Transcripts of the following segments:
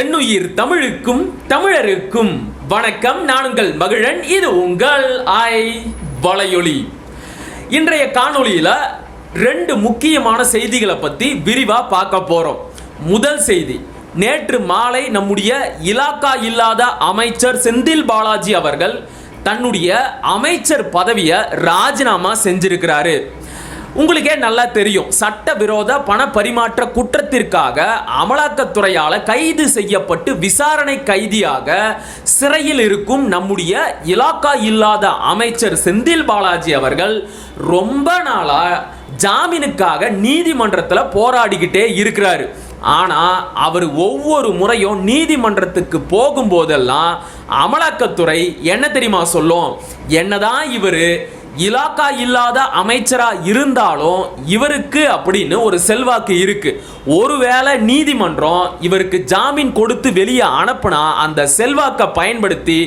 என்னுயிர் தமிழுக்கும் தமிழருக்கும் வணக்கம். நான் உங்கள் மகிழன் இது உங்கள் ஐ வலையொலி. இன்றைய காணொலியில் ரெண்டு முக்கியமான செய்திகளை பற்றி விரிவாக பார்க்க போகிறோம் முதல் செய்தி நேற்று மாலை நம்முடைய இலாக்கா இல்லாத அமைச்சர் செந்தில் பாலாஜி அவர்கள் தன்னுடைய அமைச்சர் பதவியை ராஜினாமா செஞ்சிருக்கிறாரு. உங்களுக்கே நல்லா தெரியும். சட்டவிரோத பண பரிமாற்ற குற்றத்திற்காக அமலாக்கத்துறையால் கைது செய்யப்பட்டு விசாரணை கைதியாக சிறையில் இருக்கும் நம்முடைய இலாக்கா இல்லாத அமைச்சர் செந்தில் பாலாஜி அவர்கள் ரொம்ப நாளா ஜாமீனுக்காக நீதிமன்றத்தில் போராடிக்கிட்டே இருக்கிறாரு. ஆனால் அவர் ஒவ்வொரு முறையும் நீதிமன்றத்துக்கு போகும்போதெல்லாம் அமலாக்கத்துறை என்ன தெரியுமா சொல்லும்? என்னதான் இவர் இலாக்கா இல்லாத அமைச்சராக இருந்தாலும் இவருக்கு அப்படின்னு ஒரு செல்வாக்கு இருக்கு. ஒருவேளை நீதிமன்றம் இவருக்கு ஜாமீன் கொடுத்து வெளியே அனுப்புனா அந்த செல்வாக்கை பயன்படுத்தி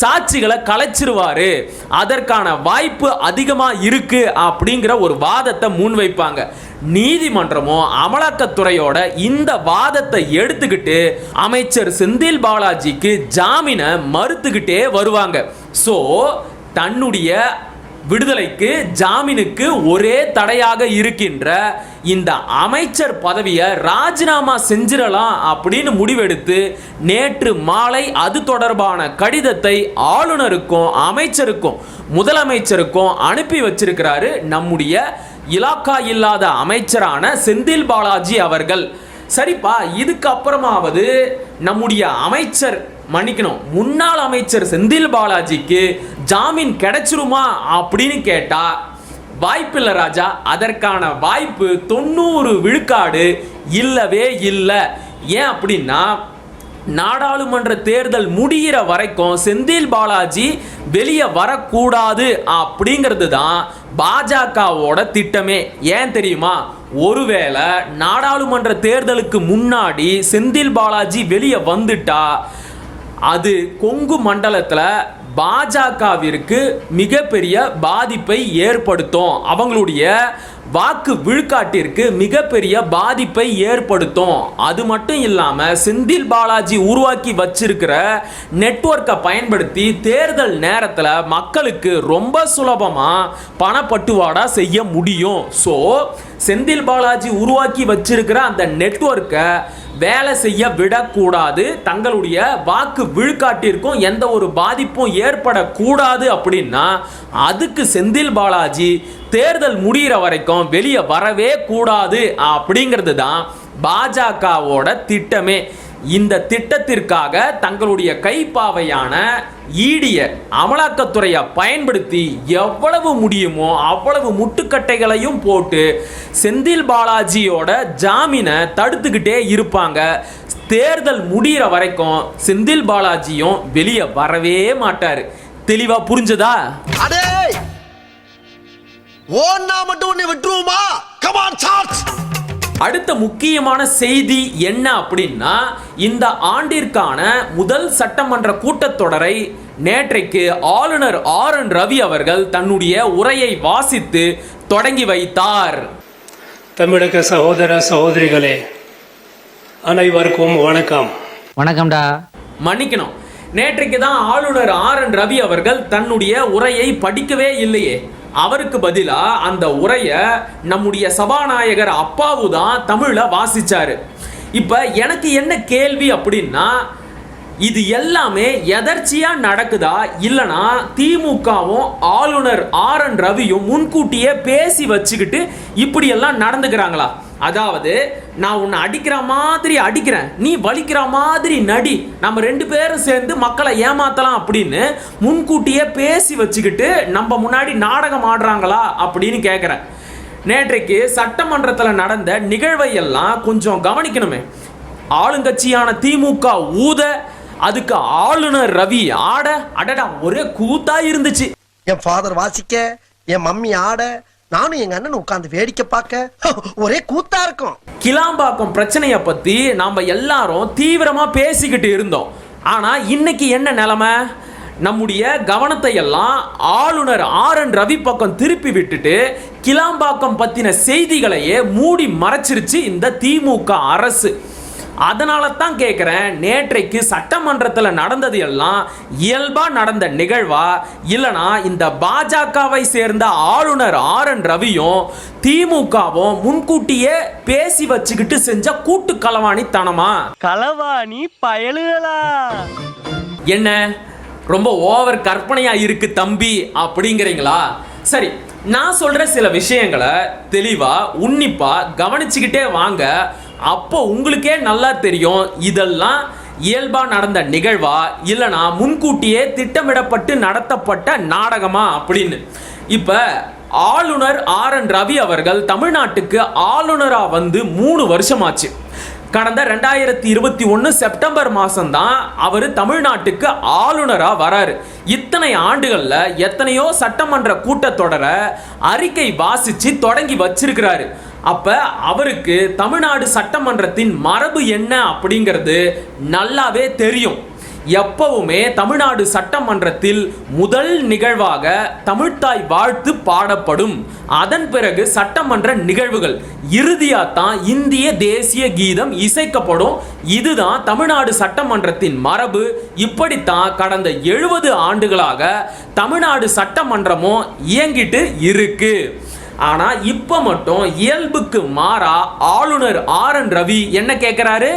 சாட்சிகளை கலைச்சிருவாரு. அதற்கான வாய்ப்பு அதிகமாக இருக்கு அப்படிங்கிற ஒரு வாதத்தை முன்வைப்பாங்க. நீதிமன்றமும் அமலாக்கத்துறையோட இந்த வாதத்தை எடுத்துக்கிட்டு அமைச்சர் செந்தில் பாலாஜிக்கு ஜாமீனை மறுத்துக்கிட்டே வருவாங்க. ஸோ தன்னுடைய விடுதலைக்கு ஜாமீனுக்கு ஒரே தடையாக இருக்கின்ற இந்த அமைச்சர் பதவியை ராஜினாமா செஞ்சிடலாம் அப்படின்னு முடிவெடுத்து நேற்று மாலை அது தொடர்பான கடிதத்தை ஆளுநருக்கும் அமைச்சருக்கும் முதலமைச்சருக்கும் அனுப்பி வச்சிருக்கிறாரு நம்முடைய இலாக்கா இல்லாத அமைச்சரான செந்தில் பாலாஜி அவர்கள். சரிப்பா இதுக்கப்புறமாவது நம்முடைய அமைச்சர் மன்னிக்கணும். முன்னாள் அமைச்சர் செந்தில் பாலாஜிக்கு ஜாமீன் கிடைச்சிருமா அப்படின்னு கேட்டா வாய்ப்பில்லை ராஜா. அதற்கான வாய்ப்பு தொண்ணூறு விழுக்காடு இல்லவே இல்லை. ஏன் அப்படின்னா நாடாளுமன்ற தேர்தல் முடிகிற வரைக்கும் செந்தில் பாலாஜி வெளியே வரக்கூடாது அப்படிங்கிறது தான் பாஜகவோட திட்டமே. ஏன் தெரியுமா? ஒருவேளை நாடாளுமன்ற தேர்தலுக்கு முன்னாடி செந்தில் பாலாஜி வெளியே வந்துட்டா அது கொங்கு மண்டலத்தில் பாஜகவிற்கு மிகப்பெரிய பாதிப்பை ஏற்படுத்தும். அவங்களுடைய வாக்கு விழுக்காட்டிற்கு மிகப்பெரிய பாதிப்பை ஏற்படுத்தும். அது மட்டும் இல்லாமல் செந்தில் பாலாஜி உருவாக்கி வச்சிருக்கிற நெட்வொர்க்கை பயன்படுத்தி தேர்தல் நேரத்தில் மக்களுக்கு ரொம்ப சுலபமாக பணப்பட்டுவாடா செய்ய முடியும். ஸோ செந்தில் பாலாஜி உருவாக்கி வச்சிருக்கிற அந்த நெட்வொர்க்கை வேலை செய்ய விடக்கூடாது. தங்களுடைய வாக்கு விழுக்காட்டிற்கும் எந்த ஒரு பாதிப்பும் ஏற்படக்கூடாது அப்படின்னா அதுக்கு செந்தில் பாலாஜி தேர்தல் முடிகிற வரைக்கும் வெளியே வரவே கூடாது அப்படிங்கிறது தான் பாஜகவோட திட்டமே. இந்த திட்டத்திற்காக தங்களுடைய கைப்பாவையான ஈடிய அமலாக்கத்துறையை பயன்படுத்தி எவ்வளவு முடியுமோ அவ்வளவு முட்டுக்கட்டைகளையும் போட்டு செந்தில் பாலாஜியோட ஜாமீனை தடுத்துக்கிட்டே இருப்பாங்க. தேர்தல் முடிகிற வரைக்கும் செந்தில் பாலாஜியும் வெளியே வரவே மாட்டார். தெளிவா புரிஞ்சதா? அடே ஓன்னா மட்டும் உன்னை விட்டுருவோமா? கமான் சார்ஜ் அடுத்த முக்கியமான செய்தி என்ன அப்படின்னா இந்த ஆண்டிற்கான முதல் சட்டமன்ற கூட்டத்தொடரை நேற்றைக்கு ஆளுநர் ஆர் என் ரவி அவர்கள் தன்னுடைய உரையை வாசித்து தொடங்கி வைத்தார். தமிழக சகோதர சகோதரிகளே அனைவருக்கும் வணக்கம். வணக்கம்டா. மன்னிக்கணும். நேற்றைக்கு தான் ஆளுநர் ஆர் என் ரவி அவர்கள் தன்னுடைய உரையை படிக்கவே இல்லையே. அவருக்கு பதிலா அந்த உரையை நம்முடைய சபாநாயகர் அப்பாவு தான் தமிழில் வாசிச்சாரு. இப்ப எனக்கு என்ன கேள்வி அப்படின்னா இது எல்லாமே எதர்ச்சியா நடக்குதா? இல்லனா திமுகவும் ஆளுநர் ஆர் என் ரவியும் முன்கூட்டியே பேசி வச்சுக்கிட்டு இப்படி எல்லாம் நடந்துக்கிறாங்களா? அதாவது நான் உன்னை அடிக்கிற மாதிரி அடிக்கிறேன். நீ வலிக்கிற மாதிரி நடி. நம்ம ரெண்டு பேரும் சேர்ந்து மக்களை ஏமாத்தலாம் அப்படின்னு முன்கூட்டியே பேசி வச்சுக்கிட்டு நம்ம முன்னாடி நாடகம் ஆடுறாங்களா அப்படின்னு கேட்குறேன் நேற்றைக்கு சட்டமன்றத்தில் நடந்த நிகழ்வை எல்லாம் கொஞ்சம் கவனிக்கணுமே. ஆளுங்கட்சியான திமுக ஊத அதுக்கு ஆளுநர் ரவி ஆட அடடா ஒரே கூத்தா இருந்துச்சு. என் ஃபாதர் வாசிக்க என் மம்மி ஆட நானும் எங்க அண்ணன் உட்காந்து வேடிக்கை பார்க்க ஒரே கூத்தா இருக்கும். கிளாம்பாக்கம் பிரச்சனையை பத்தி நாம எல்லாரும் தீவிரமா பேசிக்கிட்டு இருந்தோம். ஆனா இன்னைக்கு என்ன நிலைமை? நம்முடைய கவனத்தை எல்லாம் ஆளுநர் ஆர் என் ரவி பக்கம் திருப்பி விட்டுட்டு கிளாம்பாக்கம் பத்தின செய்திகளையே மூடி மறைச்சிருச்சு இந்த திமுக அரசு. அதனால தான் கேட்குறேன் நேற்றைக்கு சட்டமன்றத்தில் நடந்தது எல்லாம் இயல்பா நடந்த நிகழ்வா? இல்லனா இந்த பாஜகவை சேர்ந்த ஆளுநர் ஆர் என் ரவியும் திமுகவும் முன்கூட்டியே பேசி வச்சுக்கிட்டு செஞ்ச கூட்டு களவாணித்தனமா? களவாணி பயலுகளா? என்ன? ரொம்ப ஓவர் கற்பனையா இருக்கு தம்பி அப்படிங்கிறீங்களா? சரி நான் சொல்ற சில விஷயங்களை தெளிவா உன்னிப்பா கவனிச்சுக்கிட்டே வாங்க. அப்போ உங்களுக்கே நல்லா தெரியும் இதெல்லாம் இயல்பாக நடந்த நிகழ்வா இல்லைனா முன்கூட்டியே திட்டமிடப்பட்டு நடத்தப்பட்ட நாடகமா அப்படின்னு. இப்போ ஆளுநர் ஆர் என் ரவி அவர்கள் தமிழ்நாட்டுக்கு ஆளுநராக வந்து மூணு வருஷமாச்சு. கடந்த ரெண்டாயிரத்தி இருபத்தி ஒன்று செப்டம்பர் மாதம்தான் அவர் தமிழ்நாட்டுக்கு ஆளுநராக வராரு. இத்தனை ஆண்டுகளில் எத்தனையோ சட்டமன்ற கூட்டத்தொடரை அறிக்கை வாசித்து தொடங்கி வச்சிருக்கிறாரு. அப்போ அவருக்கு தமிழ்நாடு சட்டமன்றத்தின் மரபு என்ன அப்படிங்கிறது நல்லாவே தெரியும். எப்பவுமே தமிழ்நாடு சட்டமன்றத்தில் முதல் நிகழ்வாக தமிழ்த்தாய் வாழ்த்து பாடப்படும். அதன் பிறகு சட்டமன்ற நிகழ்வுகள். இறுதியாக தான் இந்திய தேசிய கீதம் இசைக்கப்படும். இதுதான் தமிழ்நாடு சட்டமன்றத்தின் மரபு. இப்படித்தான் கடந்த எழுபது ஆண்டுகளாக தமிழ்நாடு சட்டமன்றமும் இயங்கிட்டு இருக்கு. ஆனால் இப்போ மட்டும் இயல்புக்கு மாறா ஆளுநர் ஆர் என் ரவி என்ன கேட்குறாரு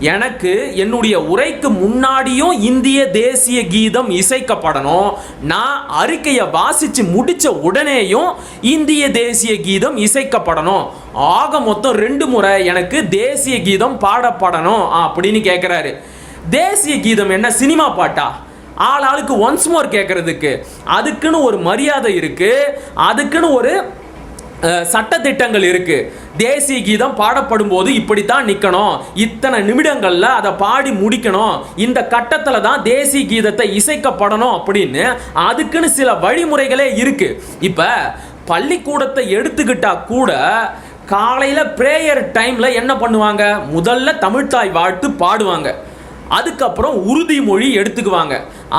எனக்கு என்னுடைய உரைக்கு முன்னாடியும் இந்திய தேசிய கீதம் இசைக்கப்படணும். நான் அறிக்கையை வாசித்து முடித்த உடனேயும் இந்திய தேசிய கீதம் இசைக்கப்படணும். ஆக மொத்தம் ரெண்டு முறை எனக்கு தேசிய கீதம் பாடப்படணும் அப்படின்னு கேட்குறாரு தேசிய கீதம் என்ன சினிமா பாட்டா? ஆள் ஆளுக்கு ஒன்ஸ் மோர் கேட்கறதுக்கு அதுக்குன்னு ஒரு மரியாதை இருக்குது அதுக்குன்னு ஒரு சட்டத்திட்டங்கள் சட்டதிட்டங்கள் இருக்கு. தேசிய கீதம் பாடப்படும் போது இப்படித்தான் நிற்கணும் இத்தனை நிமிடங்களில் அதை பாடி முடிக்கணும். இந்த கட்டத்தில் தான் தேசிய கீதத்தை இசைக்கப்படணும் அப்படின்னு அதுக்குன்னு சில வழிமுறைகளே இருக்கு. இப்போ பள்ளிக்கூடத்தை எடுத்துக்கிட்டா கூட காலையில் ப்ரேயர் டைமில் என்ன பண்ணுவாங்க? முதல்ல தமிழ்தாய் வாழ்த்து பாடுவாங்க. அதுக்கப்புறம் உறுதிமொழி எடுத்துக்குவாங்க.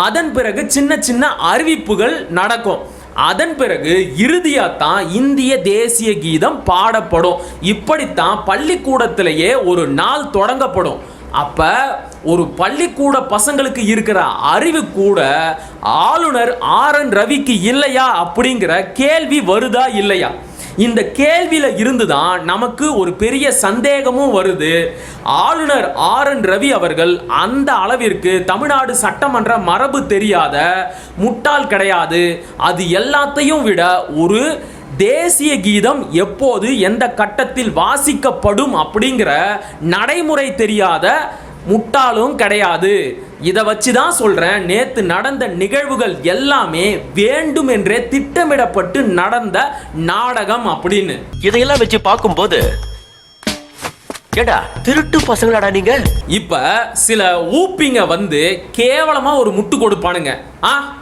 அதன் பிறகு சின்ன சின்ன அறிவிப்புகள் நடக்கும். அதன் பிறகு இறுதியாக தான் இந்திய தேசிய கீதம் பாடப்படும். இப்படித்தான் பள்ளிக்கூடத்திலேயே ஒரு நாள் தொடங்கப்படும். அப்போ ஒரு பள்ளிக்கூட பசங்களுக்கு இருக்கிற அறிவு கூட ஆளுநர் ஆர் என் ரவிக்கு இல்லையா அப்படிங்கிற கேள்வி வருதா இல்லையா? இந்த கேள்வியில் இருந்து தான் நமக்கு ஒரு பெரிய சந்தேகமும் வருது. ஆளுநர் ஆர் என் ரவி அவர்கள் அந்த அளவிற்கு தமிழ்நாடு சட்டமன்ற மரபு தெரியாத முட்டாள் கிடையாது. அது எல்லாத்தையும் விட ஒரு தேசிய கீதம் எப்போது எந்த கட்டத்தில் வாசிக்கப்படும் அப்படிங்கிற நடைமுறை தெரியாத முட்டாளும் கிடையாது. இதை வச்சு தான் சொல்றேன் நேத்து நடந்த நிகழ்வுகள் எல்லாமே வேண்டும் என்றே திட்டமிடப்பட்டு நடந்த நாடகம் அப்படின்னு. இதையெல்லாம் வச்சு பார்க்கும்போது ஏடா திருட்டு பசங்களாடா நீங்க? இப்ப சில ஊப்பிங்க வந்து கேவலமா ஒரு முட்டு கொடுப்பானுங்க. ஆ?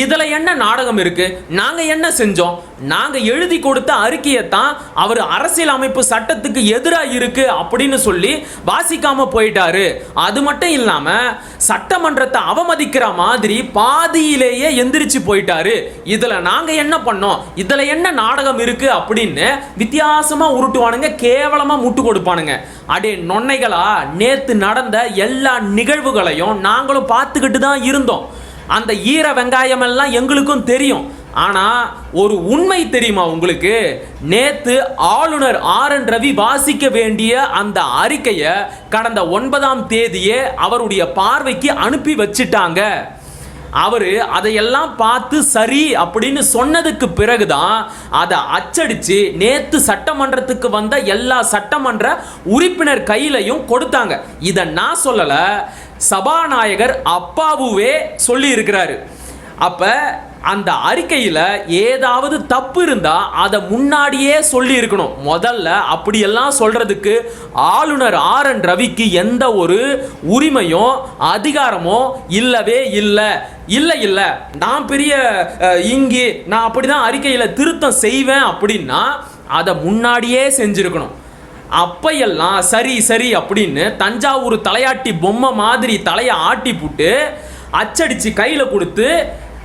இதில் என்ன நாடகம் இருக்குது நாங்கள் என்ன செஞ்சோம்? நாங்கள் எழுதி கொடுத்த அறிக்கையை தான் அவர் அரசியல் அமைப்பு சட்டத்துக்கு எதிராக இருக்குது அப்படின்னு சொல்லி வாசிக்காமல் போயிட்டாரு. அது மட்டும் இல்லாமல் சட்டமன்றத்தை அவமதிக்கிற மாதிரி பாதியிலேயே எந்திரிச்சு போயிட்டாரு. இதில் நாங்கள் என்ன பண்ணோம்? இதில் என்ன நாடகம் இருக்குது அப்படின்னு வித்தியாசமாக உருட்டுவானுங்க கேவலமாக முட்டு கொடுப்பானுங்க. அடே நொன்னைகளா நேற்று நடந்த எல்லா நிகழ்வுகளையும் நாங்களும் பார்த்துக்கிட்டு தான் இருந்தோம். அந்த ஈர வெங்காயம் எல்லாம் எங்களுக்கும் தெரியும். ஆனால் ஒரு உண்மை தெரியுமா உங்களுக்கு? நேத்து ஆளுநர் ஆர் என் ரவி வாசிக்க வேண்டிய அந்த அறிக்கையை கடந்த ஒன்பதாம் தேதியே அவருடைய பார்வைக்கு அனுப்பி வச்சிட்டாங்க. அவர் அதையெல்லாம் பார்த்து சரி அப்படின்னு சொன்னதுக்கு பிறகுதான் அதை அச்சடிச்சு நேற்று சட்டமன்றத்துக்கு வந்த எல்லா சட்டமன்ற உறுப்பினர் கையிலையும் கொடுத்தாங்க. இதை நான் சொல்லலை. சபாநாயகர் அப்பாவுவே சொல்லி இருக்கிறாரு அந்த அறிக்கையில் ஏதாவது தப்பு இருந்தால் அதை முன்னாடியே சொல்லி இருக்கணும் முதல்ல அப்படியெல்லாம் சொல்கிறதுக்கு ஆளுநர் ஆர் என் ரவிக்கு எந்த ஒரு உரிமையும் அதிகாரமோ இல்லவே இல்லை. இல்லை இல்லை. நான் பெரிய இங்கே நான் அப்படி தான் அறிக்கையில் திருத்தம் செய்வேன் அப்படின்னா அதை முன்னாடியே செஞ்சுருக்கணும். அப்பையெல்லாம் சரி சரி அப்படின்னு தஞ்சாவூர் தலையாட்டி பொம்மை மாதிரி தலையை ஆட்டி போட்டு அச்சடிச்சு கையில் கொடுத்து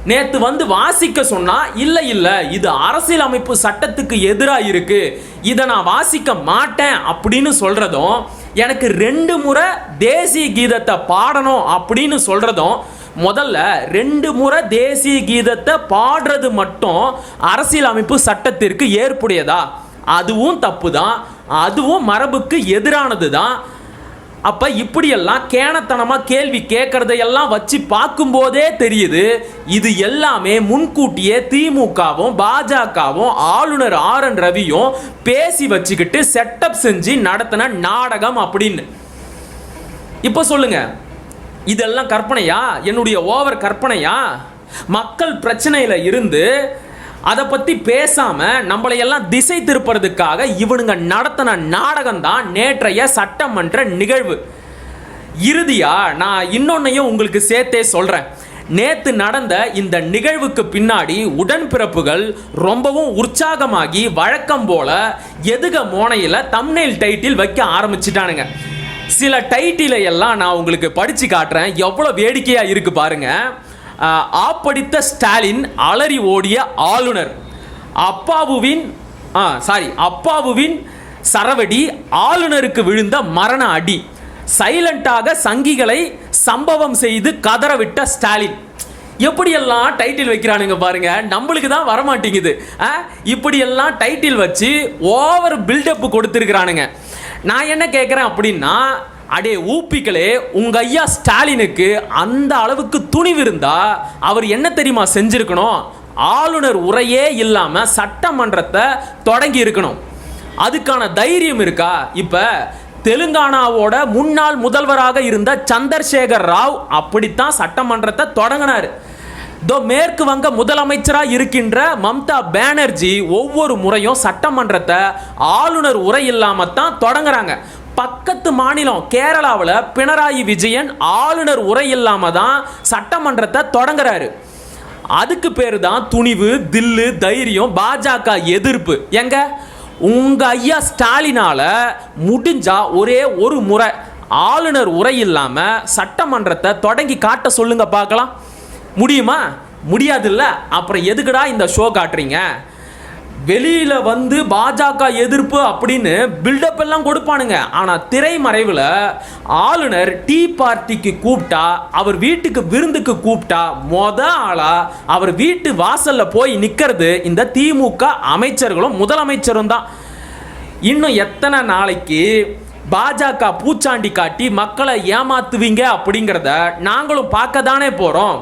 நேற்று வந்து வாசிக்க சொன்னால் இல்லை இல்லை இது அரசியலமைப்பு சட்டத்துக்கு எதிராக இருக்குது இதை நான் வாசிக்க மாட்டேன் அப்படின்னு சொல்கிறதும் எனக்கு ரெண்டு முறை தேசிய கீதத்தை பாடணும் அப்படின்னு சொல்கிறதும் முதல்ல ரெண்டு முறை தேசிய கீதத்தை பாடுறது மட்டும் அரசியலமைப்பு சட்டத்திற்கு ஏற்புடையதா? அதுவும் தப்பு தான் அதுவும் மரபுக்கு எதிரானது தான் அப்போ இப்படியெல்லாம் கேனத்தனமாக கேள்வி கேட்குறதையெல்லாம் வச்சு பார்க்கும்போதே தெரியுது இது எல்லாமே முன்கூட்டியே திமுகவும் பாஜகவும் ஆளுநர் ஆர் என் ரவியும் பேசி வச்சுக்கிட்டு செட்டப் செஞ்சு நடத்தின நாடகம் அப்படின்னு. இப்போ சொல்லுங்க இதெல்லாம் கற்பனையா? என்னுடைய ஓவர் கற்பனையா? மக்கள் பிரச்சனையில் இருந்து அதை பற்றி பேசாமல் நம்மளையெல்லாம் திசை திருப்புறதுக்காக இவனுங்க நடத்தின நாடகம் தான் நேற்றைய சட்டமன்ற நிகழ்வு. இறுதியாக நான் இன்னொன்னையும் உங்களுக்கு சேர்த்தே சொல்கிறேன் நேத்து நடந்த இந்த நிகழ்வுக்கு பின்னாடி உடன்பிறப்புகள் ரொம்பவும் உற்சாகமாகி வழக்கம் போல எதுக மோனையில் தம்னெயில் டைட்டில் வைக்க ஆரம்பிச்சிட்டானுங்க. சில டைட்டிலை எல்லாம் நான் உங்களுக்கு படித்து காட்டுறேன். எவ்வளோ வேடிக்கையாக இருக்குது பாருங்கள் ஆப்படித்த ஸ்டாலின் அலறி ஓடிய ஆளுநர். அப்பாவுவின் ஆ சாரி அப்பாவுவின் சரவடி ஆளுநருக்கு விழுந்த மரண அடி. சைலண்டாக சங்கிகளை சம்பவம் செய்து கதறவிட்ட ஸ்டாலின். எப்படியெல்லாம் டைட்டில் வைக்கிறானுங்க பாருங்க நம்மளுக்கு தான் வரமாட்டேங்குது. ஆ? இப்படியெல்லாம் டைட்டில் வச்சு ஓவர் பில்டப் கொடுத்துருக்குறானுங்க. நான் என்ன கேட்குறேன் அப்படின்னா அடே ஊப்பிக்களே உங்க ஐயா ஸ்டாலினுக்கு அந்த அளவுக்கு துணிவு இருந்தா அவர் என்ன தெரியுமா செஞ்சிருக்கணும்? ஆளுநர் உரையே இல்லாம சட்டமன்றத்தை தொடங்கி இருக்கணும். அதுக்கான தைரியம் இருக்கா? இப்ப தெலுங்கானாவோட முன்னாள் முதல்வராக இருந்த சந்திரசேகர் ராவ் அப்படித்தான் சட்டமன்றத்தை தொடங்கினார். தோ மேற்கு வங்க முதலமைச்சராக இருக்கின்ற மம்தா பேனர்ஜி ஒவ்வொரு முறையும் சட்டமன்றத்தை ஆளுநர் உரை இல்லாமல் தான் தொடங்குறாங்க. பக்கத்து மாநிலம் கேரளாவில் பினராயி விஜயன் ஆளுநர் உரை இல்லாமல் தான் சட்டமன்றத்தை தொடங்குறாரு. அதுக்கு பேர் தான் துணிவு தில்லு தைரியம் பாஜக எதிர்ப்பு. எங்க? உங்க ஐயா ஸ்டாலினால முடிஞ்சா ஒரே ஒரு முறை ஆளுநர் உரை இல்லாம சட்டமன்றத்தை தொடங்கி காட்ட சொல்லுங்க பார்க்கலாம். முடியுமா? முடியாதுல்ல? அப்புறம் எதுக்குடா இந்த ஷோ காட்டுறீங்க? வெளியில வந்து பாஜக எதிர்ப்பு அப்படின்னு பில்டப் எல்லாம் கொடுப்பானுங்க. ஆனா திரைமறைவுல ஆளுநர் டீ பார்ட்டிக்கு கூப்பிட்டா அவர் வீட்டுக்கு விருந்துக்கு கூப்பிட்டா மொத ஆளா அவர் வீட்டு வாசல்ல போய் நிக்கிறது இந்த திமுக அமைச்சர்களும் முதலமைச்சரும் தான். இன்னும் எத்தனை நாளைக்கு பாஜக பூச்சாண்டி காட்டி மக்களை ஏமாத்துவீங்க அப்படிங்கிறத நாங்களும் பார்க்க தானே போகிறோம்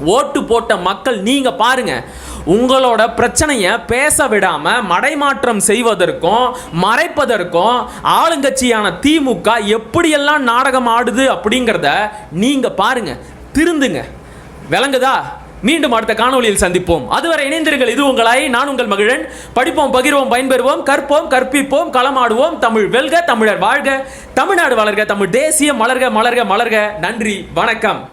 ஓட்டு போட்ட மக்கள் நீங்க பாருங்க. உங்களோட பிரச்சனையை பேச விடாம மடைமாற்றம் செய்வதற்கும் மறைப்பதற்கும் ஆளுங்கட்சியான திமுக எப்படியெல்லாம் நாடகம் ஆடுது அப்படிங்கிறத நீங்க பாருங்க. திருந்துங்க. விளங்குதா? மீண்டும் அடுத்த காணொளியில் சந்திப்போம். அதுவரை இணைந்திருங்கள். இது உங்களாய் நான் உங்கள் மகிழன். படிப்போம் பகிர்வோம் பயன்பெறுவோம் கற்போம் கற்பிப்போம் களமாடுவோம். தமிழ் வெல்க தமிழர் வாழ்க. தமிழ்நாடு வளர்க தமிழ் தேசியம் மலர்க மலர்க மலர்க. நன்றி வணக்கம்.